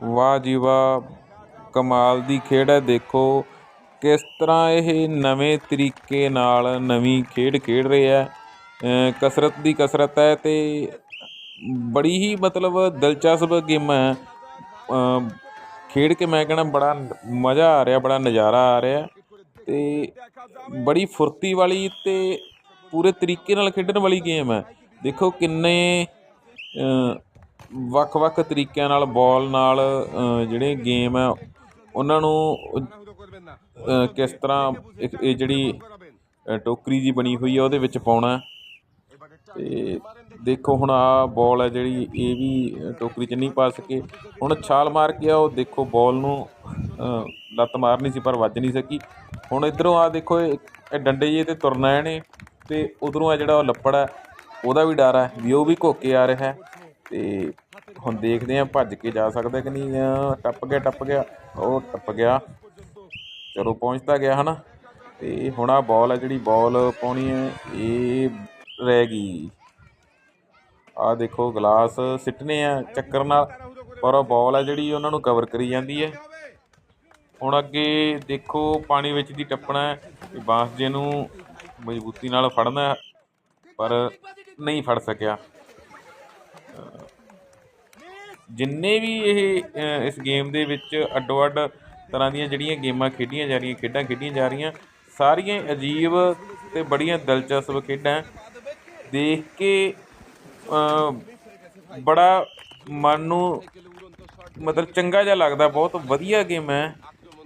ਵਾਹ ਜੀ ਵਾਹ, ਕਮਾਲ ਦੀ ਖੇਡ ਹੈ, ਦੇਖੋ ਕਿਸ ਤਰ੍ਹਾਂ ਇਹ ਨਵੇਂ ਤਰੀਕੇ ਨਾਲ ਨਵੀਂ ਖੇਡ ਖੇਡ ਰਹੇ ਹੈ। ਕਸਰਤ ਦੀ ਕਸਰਤ ਹੈ ਤੇ ਬੜੀ ਹੀ ਮਤਲਬ ਦਿਲਚਸਪ ਗੇਮ ਹੈ। ਖੇਡ ਕੇ ਮੈਂ ਕਹਿਣਾ ਬੜਾ ਮਜ਼ਾ ਆ ਰਿਹਾ, ਬੜਾ ਨਜ਼ਾਰਾ ਆ ਰਿਹਾ ਤੇ ਬੜੀ ਫੁਰਤੀ ਵਾਲੀ ਤੇ ਪੂਰੇ ਤਰੀਕੇ ਨਾਲ ਖੇਡਣ ਵਾਲੀ ਗੇਮ ਹੈ। ਦੇਖੋ ਕਿੰਨੇ ਵੱਖ-ਵੱਖ ਤਰੀਕਿਆਂ ਨਾਲ ਬਾਲ ਨਾਲ ਜਿਹੜੇ ਗੇਮ ਹੈ ਉਹਨਾਂ ਨੂੰ ਕਿਸ ਤਰ੍ਹਾਂ ਇਹ ਜਿਹੜੀ ਟੋਕਰੀ ਜੀ ਬਣੀ ਹੋਈ ਹੈ ਉਹਦੇ ਵਿੱਚ ਪਾਉਣਾ। ਹੈ। ਤੇ ਦੇਖੋ ਹੁਣ ਆ ਬਾਲ ਹੈ ਜਿਹੜੀ ਇਹ ਵੀ ਟੋਕਰੀ 'ਚ ਨਹੀਂ ਪਾ ਸਕੇ। ਹੁਣ ਛਾਲ ਮਾਰ ਕੇ ਆ ਉਹ ਦੇਖੋ ਬਾਲ ਨੂੰ ਅ, ਲੱਤ ਮਾਰਨੀ ਸੀ ਪਰ ਵੱਜ ਨਹੀਂ ਸਕੀ। ਹੁਣ ਇਧਰੋਂ ਆ ਦੇਖੋ ਇਹ ਇਹ ਡੰਡੇ ਜੇ ਤੇ ਤੁਰਨਾ ਇਹਨੇ ਤੇ ਉਧਰੋਂ ਆ ਜਿਹੜਾ ਉਹ ਲੱਪੜ ਹੈ ਉਹਦਾ ਵੀ ਡਰ ਹੈ ਵੀ ਉਹ ਵੀ ਘੋਕੇ ਆ ਰਿਹਾ। ਹੈ ਤੇ ਹੁਣ ਦੇਖਦੇ ਆ ਭੱਜ ਕੇ ਜਾ ਸਕਦਾ ਕਿ ਨਹੀਂ। ਟੱਪ ਗਿਆ ਟੱਪ ਗਿਆ, ਉਹ ਟੱਪ ਗਿਆ। ਚਲੋ ਪਹੁੰਚਦਾ ਗਿਆ ਹਨਾ। ਤੇ ਹੁਣ ਆ ਬਾਲ ਹੈ ਜਿਹੜੀ ਬਾਲ ਪਾਉਣੀ ਹੈ, ਇਹ ਰਹਿ ਗਈ। ਆ ਦੇਖੋ ਗਲਾਸ ਸਿੱਟਨੇ ਆ ਚੱਕਰ ਨਾਲ, ਪਰ ਉਹ ਬਾਲ ਹੈ ਜਿਹੜੀ ਉਹਨਾਂ ਨੂੰ ਕਵਰ ਕਰੀ ਜਾਂਦੀ ਹੈ। ਹੁਣ ਅੱਗੇ ਦੇਖੋ ਪਾਣੀ ਵਿੱਚ ਦੀ ਟੱਪਣਾ ਹੈ ਬਾਂਸ ਜੇ ਨੂੰ ਮਜ਼ਬੂਤੀ ਨਾਲ ਫੜਨਾ ਪਰ ਨਹੀਂ ਫੜ ਸਕਿਆ। ਜਿੰਨੇ ਵੀ ਇਹ ਇਸ ਗੇਮ ਦੇ ਵਿੱਚ ਅੱਡੋ ਅੱਡ ਤਰ੍ਹਾਂ ਦੀਆਂ ਜਿਹੜੀਆਂ ਗੇਮਾਂ ਖੇਡੀਆਂ ਜਾ ਰਹੀਆਂ, ਖੇਡਾਂ ਖੇਡੀਆਂ ਜਾ ਰਹੀਆਂ, ਸਾਰੀਆਂ ਅਜੀਬ ਅਤੇ ਬੜੀਆਂ ਦਿਲਚਸਪ ਖੇਡਾਂ ਦੇਖ ਕੇ ਬੜਾ ਮਨ ਨੂੰ ਮਤਲਬ ਚੰਗਾ ਜਿਹਾ ਲੱਗਦਾ, ਬਹੁਤ ਵਧੀਆ ਗੇਮ ਹੈ।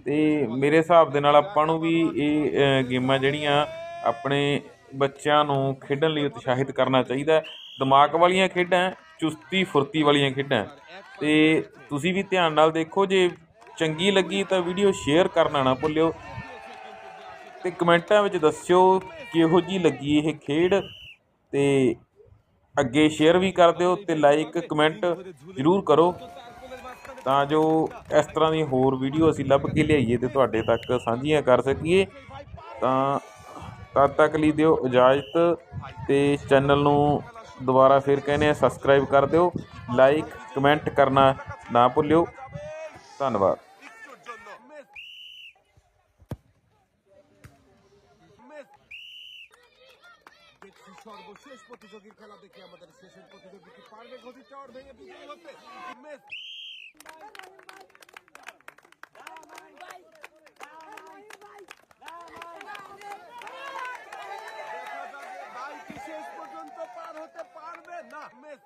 ਤੇ ਮੇਰੇ ਹਿਸਾਬ ਦੇ ਨਾਲ ਆਪਾਂ ਨੂੰ ਵੀ ਇਹ ਗੇਮਾਂ ਜਿਹੜੀਆਂ ਆਪਣੇ ਬੱਚਿਆਂ ਨੂੰ ਖੇਡਣ ਲਈ ਉਤਸ਼ਾਹਿਤ ਕਰਨਾ ਚਾਹੀਦਾ ਦਿਮਾਗ ਵਾਲੀਆਂ ਖੇਡਾਂ ਚੁਸਤੀ ਫੁਰਤੀ ਵਾਲੀਆਂ ਖੇਡਾਂ। ਹੈ। ਤੇ ਤੁਸੀਂ ਵੀ ਧਿਆਨ ਨਾਲ ਦੇਖੋ, ਜੇ ਚੰਗੀ ਲੱਗੀ ਤਾਂ ਵੀਡੀਓ ਸ਼ੇਅਰ ਕਰਨਾ ਨਾ ਭੁੱਲਿਓ। ਤੇ ਕਮੈਂਟਾਂ ਵਿੱਚ ਦੱਸਿਓ ਕਿਹੋ ਜੀ ਲੱਗੀ ਇਹ ਖੇਡ। ਤੇ ਅੱਗੇ ਸ਼ੇਅਰ ਵੀ ਕਰ ਦਿਓ ਤੇ ਲਾਈਕ, ਕਮੈਂਟ ਜ਼ਰੂਰ ਕਰੋ। ਤਾਂ ਜੋ ਇਸ ਤਰ੍ਹਾਂ ਦੀ ਹੋਰ ਵੀਡੀਓ ਅਸੀਂ ਲੱਭ ਕੇ ਲਿਆਈਏ ਤੇ ਤੁਹਾਡੇ ਤੱਕ ਸਾਂਝੀਆਂ ਕਰ ਸਕੀਏ। ਤਾਂ ਤਦ ਤੱਕ ਲਈ ਦਿਓ ਇਜਾਜ਼ਤ ਤੇ ਚੈਨਲ ਨੂੰ ਦੁਬਾਰਾ ਫਿਰ ਕਹਿੰਦੇ ਆ ਸਬਸਕ੍ਰਾਈਬ ਕਰ ਦਿਓ ਲਾਈਕ ਕਮੈਂਟ ਕਰਨਾ ਨਾ ਭੁੱਲਿਓ ਧੰਨਵਾਦ দেখছি সর্বশেষ প্রতিযোগীর খেলা দেখে আমাদের শেষের প্রতিযোগী কি পারবে গতি চড় ভেঙে বিজয়ী হতে মেস Miss